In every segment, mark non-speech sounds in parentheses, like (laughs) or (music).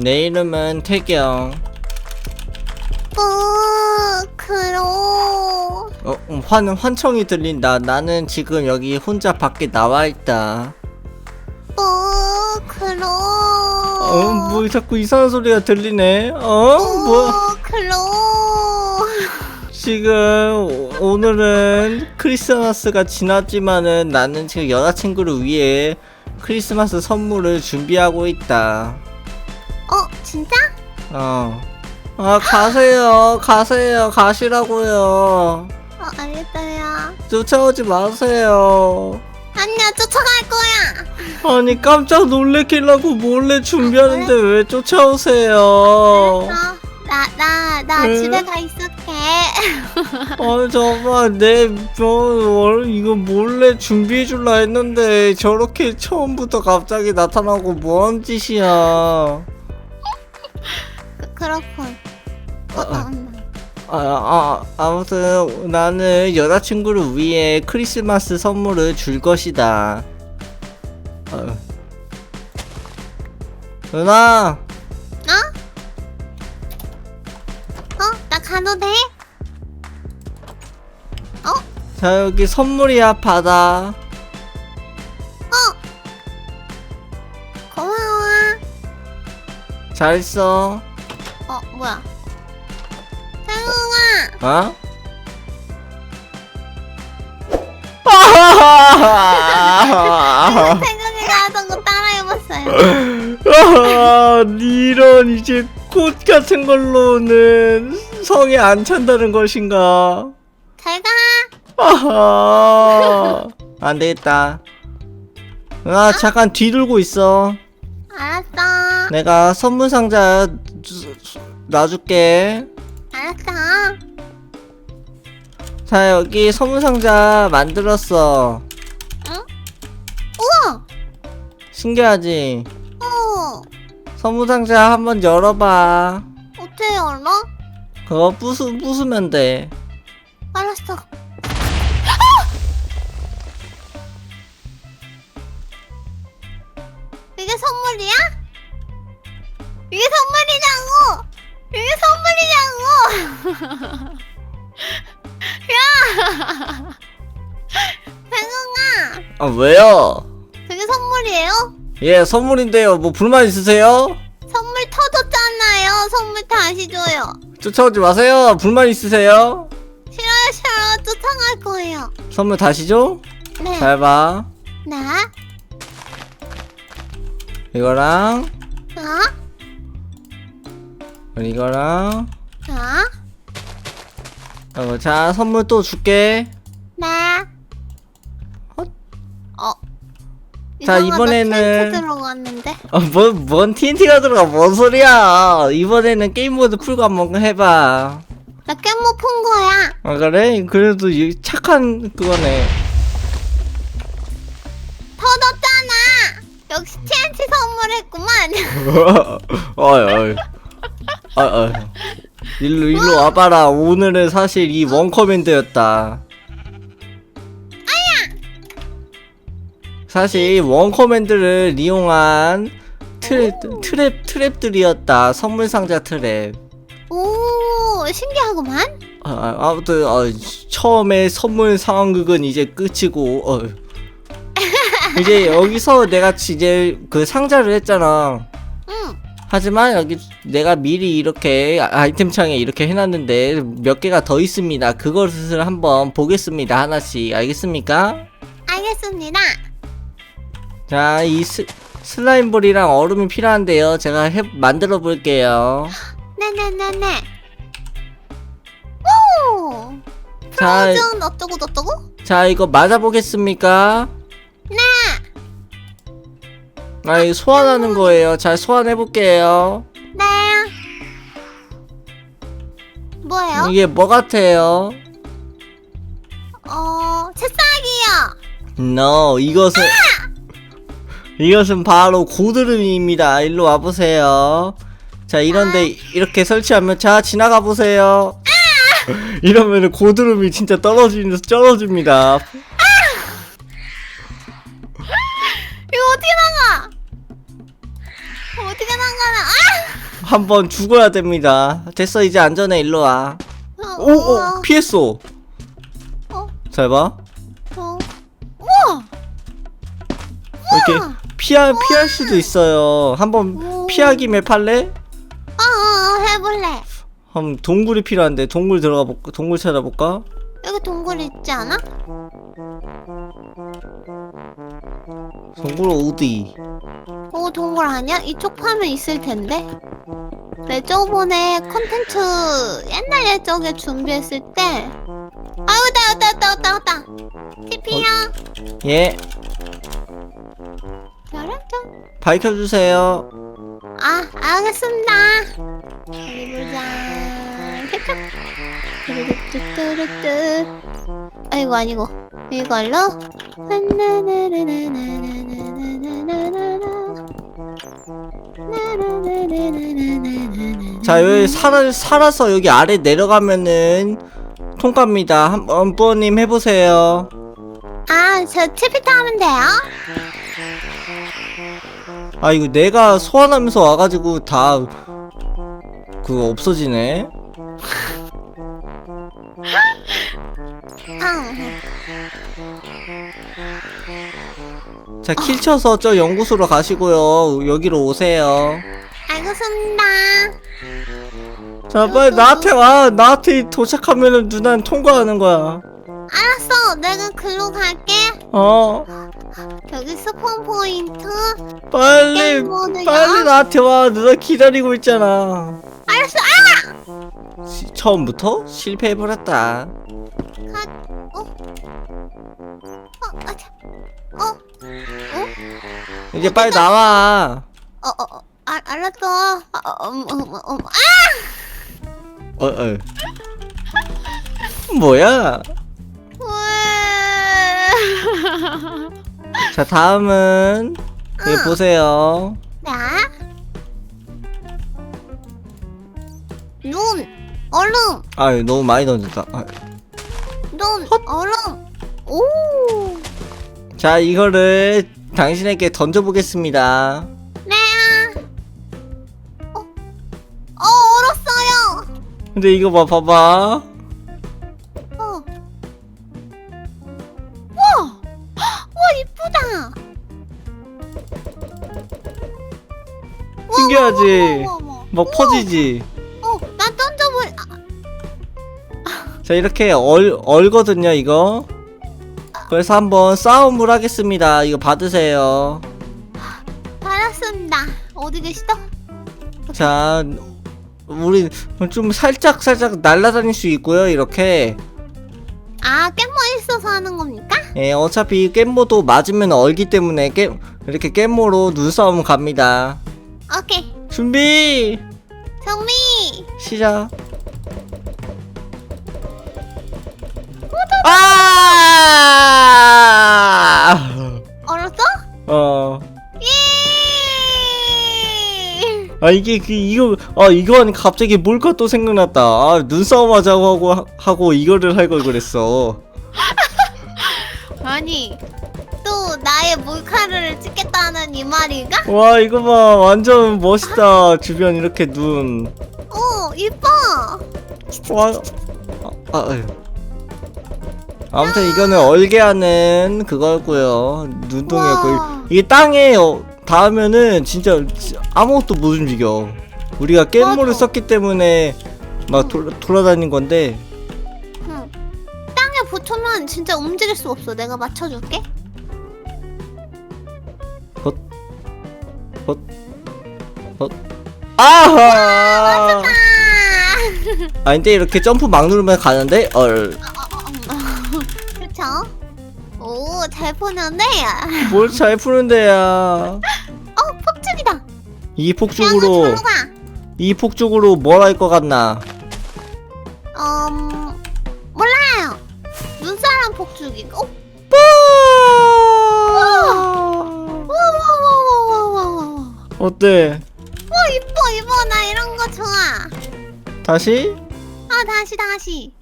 내 이름은 태경. 뿌 그로 어, 음, 환, 환청이 들린다. 나는 지금 여기 혼자 밖에 나와 있다. 뿌 그로 어, 뭐 자꾸 이상한 소리가 들리네. 어? 뭐? 뿌 그로 지금 오- 오늘은 크리스마스가 지났지만은 나는 지금 여자친구를 위해 크리스마스 선물을 준비하고 있다. 어 진짜? 어. 아, 가세요. (laughs) 가세요. 가시라고요. 어 알겠어요 쫓아오지 마세요. 아니야 쫓아갈 거야 아니, 깜짝 놀래키려고 몰래 준비하는데 왜 쫓아오세요? 나나 나 응? 집에 가 있을게 (laughs) 아 정말 내 뭐, 이거 몰래 준비해 줄라 했는데 저렇게 처음부터 갑자기 나타나고 뭔 짓이야 그, 그렇군 어, 어, 음. 아, 아 아무튼 나는 여자친구를 위해 크리스마스 선물을 줄 것이다 어. 누나 어? 어? 나 가도 돼? 어? 자 여기 선물이야 받아 고마워 잘 있어 어 뭐야 태웅아 어? 아, 태웅이가 하던 거 따라해봤어요 (laughs) 아, 이런 이제 꽃 같은 걸로는 성에 안 찬다는 것인가? 잘 가 아하, 안 되겠다. 아, 잠깐 뒤돌고 있어. 알았어 내가 선물 상자 주- 놔줄게. 알았어 자, 여기 선물 상자 만들었어. 우와 신기하지? 어 선물 상자 한번 열어봐. 어떻게 열어? 그거 부수, 부수면 돼. 알았어 이게 선물이야? 이게 선물 이게 선물이냐고! (laughs) 야! (laughs) 태웅아, 아, 왜요? 그게 선물이에요? 예, 선물인데요. 뭐 불만 있으세요? 선물 터졌잖아요. 선물 다시 줘요. 쫓아오지 마세요. 불만 있으세요? 싫어요, 싫어요. 쫓아갈 거예요. 선물 다시 줘? 네. 잘 봐. 나? 이거랑, 어? 이거랑, 어? 어, 자, 선물 또 줄게. 네. 어? 어? 자, 이상하다. 이번에는- 텐트 들어갔는데. 어, 뭔, 뭔 TNT가 들어가, 뭔 소리야. 이번에는 게임 모드 풀고 한번 해봐. 나 깻모 푼 거야. 아, 그래? 그래도 이 착한 그거네. 터졌잖아. 역시 TNT 선물했구만. (laughs) 어이, 어이. 어이, 어이. 일로, 일로 와봐라. 오늘은 사실 이 원커맨드였다. 사실 이 원커맨드를 이용한 트랩, 트랩, 트랩들이었다. 선물 상자 트랩. 오, 신기하구만. 아, 아, 아무튼 어, 처음에 선물 상황극은 이제 끝이고 어. (laughs) 이제 여기서 내가 이제 그 상자를 했잖아. 응. 하지만 여기 내가 미리 이렇게 아- 아이템 창에 이렇게 해놨는데 몇 개가 더 있습니다. 그것을 한번 보겠습니다. 하나씩 알겠습니까? 알겠습니다. 자, 이 스, 슬라임볼이랑 얼음이 필요한데요. 제가 해, 만들어 볼게요. (gasps) 네네네네. 오! 자, 프로즌 어쩌고 저쩌고? 자 이거 맞아보겠습니까? 네. 아 이거 소환하는 거예요. 잘 소환해 볼게요. 네. 뭐예요? 이게 뭐 같아요? 어, 새싹이요. No, 이것은 이것은 바로 고드름입니다. 일로 와 보세요. 자 이런데 이렇게 설치하면 자 지나가 보세요. (laughs) 이러면은 고드름이 진짜 떨어지는 떨어집니다. 이거 어떻게 나가? 어떻게 나가나? 아! 한번 죽어야 됩니다. 됐어 이제 안전해 일로 와. 어, 오, 오 우와. 피했어. 어? 잘 봐. 어. 우와. 이렇게 피할 피할 수도 있어요. 한번 오. 피하기 맵 할래? 어, 어, 해볼래. 한번 동굴이 필요한데 동굴 들어가 볼까? 동굴 찾아볼까? 여기 동굴 있지 않아? 동굴 어디? 어, 동굴 아니야? 이쪽 파면 있을 텐데. 내 저번에 컨텐츠 옛날 예적에 준비했을 때. 아유, 나, 왔다, 왔다, 왔다, 왔다. TP야. 예, 짜란짠. 밝혀주세요. 아, 알겠습니다. 어디 보자. 살짝. 뚜루뚜뚜루뚜. 아이고, 아니고. 이걸로. 자 여기 살아 살아서 여기 아래 내려가면은 통과입니다. 한번 뿌어님 해보세요. 아, 저 TP 타면 돼요? 아 이거 내가 소환하면서 와가지고 다 그거 없어지네. 응. 자 킬 쳐서 저 연구소로 가시고요. 여기로 오세요. 알겠습니다. 자 빨리 나한테 와. 나한테 도착하면은 누나는 통과하는 거야. 알았어, 내가 글로 갈게. 어 여기 스폰 포인트. 빨리 게임 모드야? 빨리 나한테 와. 누나 기다리고 있잖아. 알았어, 아! 시- 처음부터 실패해버렸다. 가, 어? 어, 아, 참. 어? 어? 이제 빨리 나와. 어, 어, 어, 알, 알았어. 어, 어, 음, 음, 음, 아! 어, 어. 뭐야? 왜? 자, 다음은 여기 응. 보세요. 나? 눈, 얼음, 아유, 너무 많이 던졌다. 아, 눈, 얼음. 오! 자, 이거를 당신에게 던져보겠습니다. 네. 어, 어, 얼었어요. 근데 이거 봐, 봐봐. 어. 와! 와, 이쁘다. 와, 신기하지? 와, 와, 와, 와. 막 우와. 퍼지지? 자, 이렇게 얼, 얼거든요, 이거. 그래서 한번 싸움을 하겠습니다. 이거 받으세요. 알았습니다. 어디 계시죠? 자, 우리 좀 살짝 살짝 날아다닐 수 있고요, 이렇게. 아, 깻모 있어서 하는 겁니까? 예, 어차피 깻모도 맞으면 얼기 때문에 깻, 이렇게 깻모로 눈싸움 갑니다. 오케이. 준비! 정미. 시작. 아! 얼었어? 어. 예! 아 이게 그 이거 아 하니 갑자기 뭘까 또 생각났다. 아 눈싸움 하자고 하고 하- 하고 이거를 할 걸 그랬어. (laughs) 아니, 또 나의 몰카를 찍겠다는 이 말인가? 와 이거 봐 완전 멋있다. 주변 이렇게 눈. 오, 이뻐. 와. 아, 아, 아유. 아무튼 이거는 얼게 하는 그거고요. 눈동이었고 와. 이게 땅에 어, 닿으면은 진짜 아무것도 못 움직여. 우리가 맞아. 썼기 때문에 막 돌, 돌아다닌 건데 응. 땅에 붙으면 진짜 움직일 수 없어. 내가 맞춰줄게. 아하! 아! 아 근데 이렇게 점프 막 누르면 가는데 얼. 잘 보는데? (laughs) 뭘 잘 푸는데야. 어, 폭죽이다. 이 폭죽으로 절로. 이 폭죽으로 뭘 할 것 같나? 음, 몰라요. 눈사람 폭죽이고. 어? 와와와와와와와. 어때? 와 이뻐 이뻐 나 이런 거 좋아. 다시? 아 다시 다시.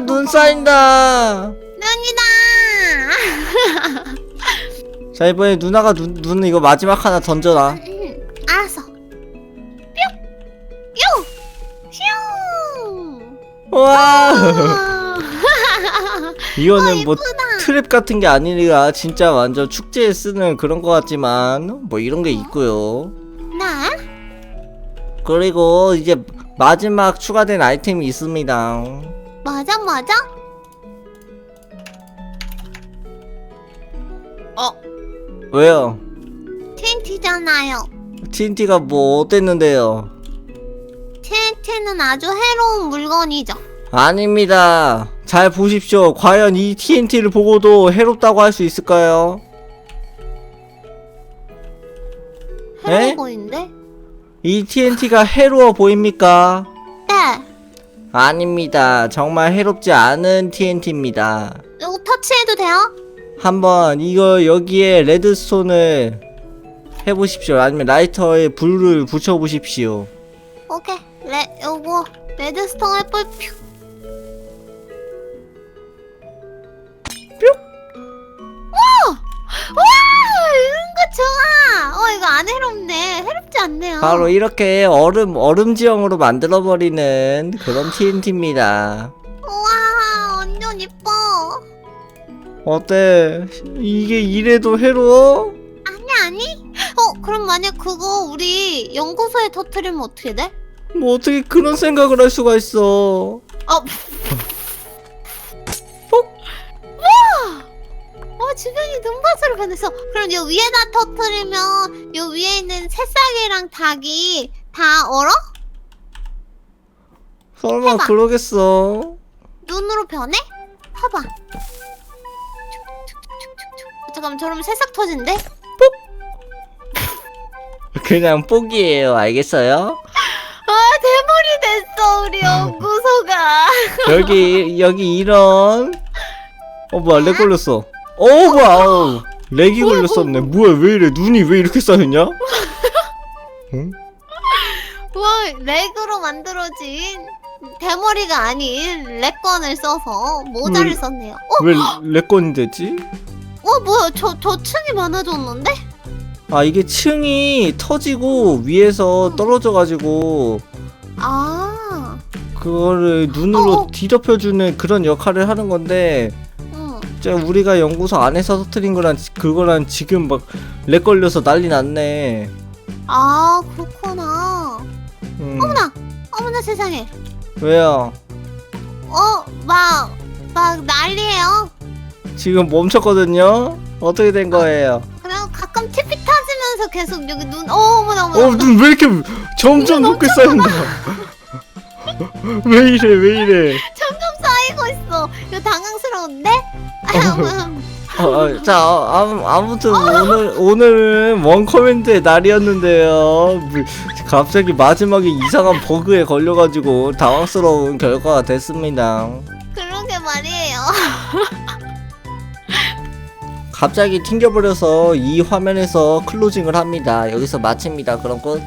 눈 쌓인다. 네 면이다. 자 이번에 누나가 눈, 눈 이거 마지막 하나 던져라 응, 알았어. 뿅! 요! 슝! 와 아, 이거는 뭐 예쁘다. 트랩 같은 게 아니라 진짜 완전 축제에 쓰는 그런 거 같지만 뭐 이런 게 있고요 나? 그리고 이제 마지막 추가된 아이템이 있습니다 맞아, 맞아? 어, 왜요? TNT잖아요. TNT가 뭐 어땠는데요? TNT는 아주 해로운 물건이죠. 아닙니다 잘 보십시오 과연 이 TNT를 보고도 해롭다고 할 수 있을까요? 해로워 에? 보이는데? 이 TNT가 해로워 보입니까? 네. 아닙니다 정말 해롭지 않은 TNT입니다 이거 터치해도 돼요? 한번 이거 여기에 레드스톤을 해보십시오. 아니면 라이터에 불을 붙여보십시오. 오케이. 레, 요거, 레드스톤을 뿔, 퓨. 어, 이거 안 해롭네. 해롭지 않네요. 바로 이렇게 얼음 얼음 지형으로 만들어 버리는 그런 TNT입니다. 우와, 완전 이뻐. 어때? 이게 이래도 해로워? 아니, 아니. 어, 그럼 만약 그거 우리 연구소에 터트리면 어떻게 돼? 뭐 어떻게 그런 생각을 할 수가 있어? 어. (laughs) 주변이 눈밭으로 변했어. 그럼 요 위에다 터트리면 요 위에 있는 새싹이랑 닭이 다 얼어? 설마 해봐. 그러겠어? 눈으로 변해? 봐봐. 잠깐만, 저러면 새싹 터진대? (laughs) 그냥 뽁이에요. 알겠어요? 아, 대머리 됐어, 우리 연구소가. (laughs) 여기 여기 이런 어 뭐야 렉 걸렸어. 어 뭐야? 어, 렉이 걸렸었네. 뭐야 왜 이래? 눈이 왜 이렇게 쌓였냐? (laughs) 응? 와, 렉으로 만들어진 대머리가 아닌 렉건을 써서 모자를 음. 썼네요. 어, 왜 렉건이 됐지? 어, 뭐야, 저, 저 층이 많아졌는데? 아 이게 층이 터지고 위에서 떨어져가지고 아, 그거를 눈으로 어, 어. 뒤덮여주는 그런 역할을 하는 건데 우리가 연구소 안에서 터트린 거랑 지- 그거랑 지금 막 렉 걸려서 난리 났네. 아, 그렇구나. 음, 어머나, 어머나 세상에. 왜요? 어, 막, 막 난리예요. 지금 멈췄거든요. 어떻게 된 거예요? 그냥 가끔 TP 타지면서 계속 여기 눈, 어, 어머나, 어머나. 어. 눈 왜 이렇게 점점 높게 쌓인다. (laughs) 왜 이래, 왜 이래. 어, 어, 자, 어, 아무, 아무튼 오늘 오늘은 원 커맨드의 날이었는데요. 뭐, 갑자기 마지막에 이상한 버그에 걸려가지고 당황스러운 결과가 됐습니다. 그러게 말이에요. 갑자기 튕겨버려서 이 화면에서 클로징을 합니다. 여기서 마칩니다. 그럼 끝.